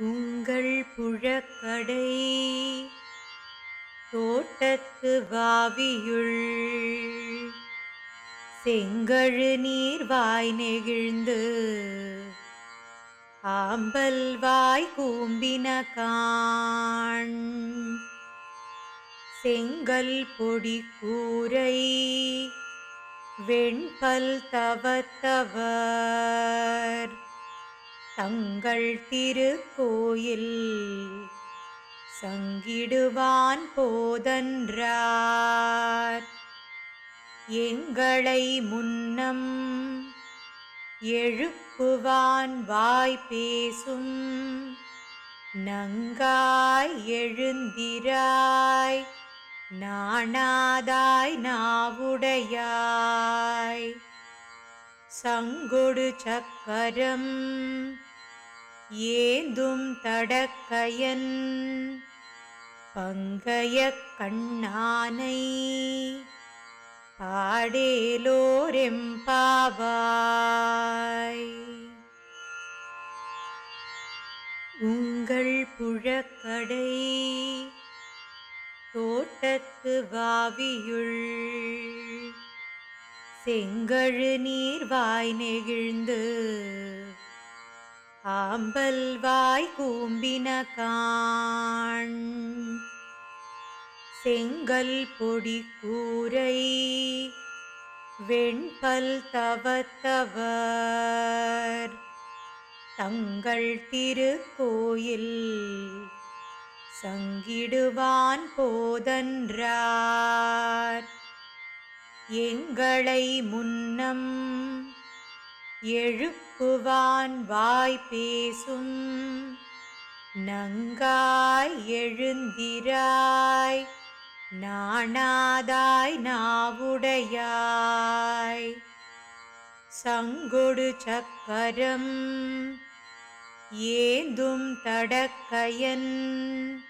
உங்கள் புழக்கடை தோட்டத்து வாவியுள். செங்கழு நீர் வாய் நெகிழ்ந்து ஆம்பல் வாய் கூம்பின காண் செங்கல் பொடி கூரை வெண்பல் தவத்தவர். தங்கள் திருக்கோயில் சங்கிடுவான் போதன்றார். எங்களை முன்னம் எழுப்புவான் வாய் பேசும் நங்காய் எழுந்திராய். நாணாதாய் நாவுடையாய். சங்கொடு சக்கரம் ஏந்தும் தடக்கையன் பங்கய கண்ணானை பாடேலோரெம்பாவாய் உங்கள் புழக்கடை தோட்டத்து வாவியுள் செங்கழு நீர்வாய் நெகிழ்ந்து ஆம்பல் வாய் கூம்பின காண். செங்கல் பொடி கூரை வெண்பல் தவத்தவர். தங்கள் திருக்கோயில் சங்கிடுவான் போதன்றார். எங்களை முன்னம் எழுப்புவான் வாய் பேசும். நங்காய் எழுந்திராய் நாணாதாய் நாவுடையாய். சங்கொடு சக்கரம் ஏந்தும் தடக்கயன்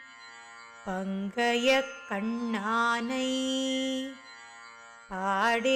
பங்கய கண்ணானை பாடேலோரெம்பாவாய்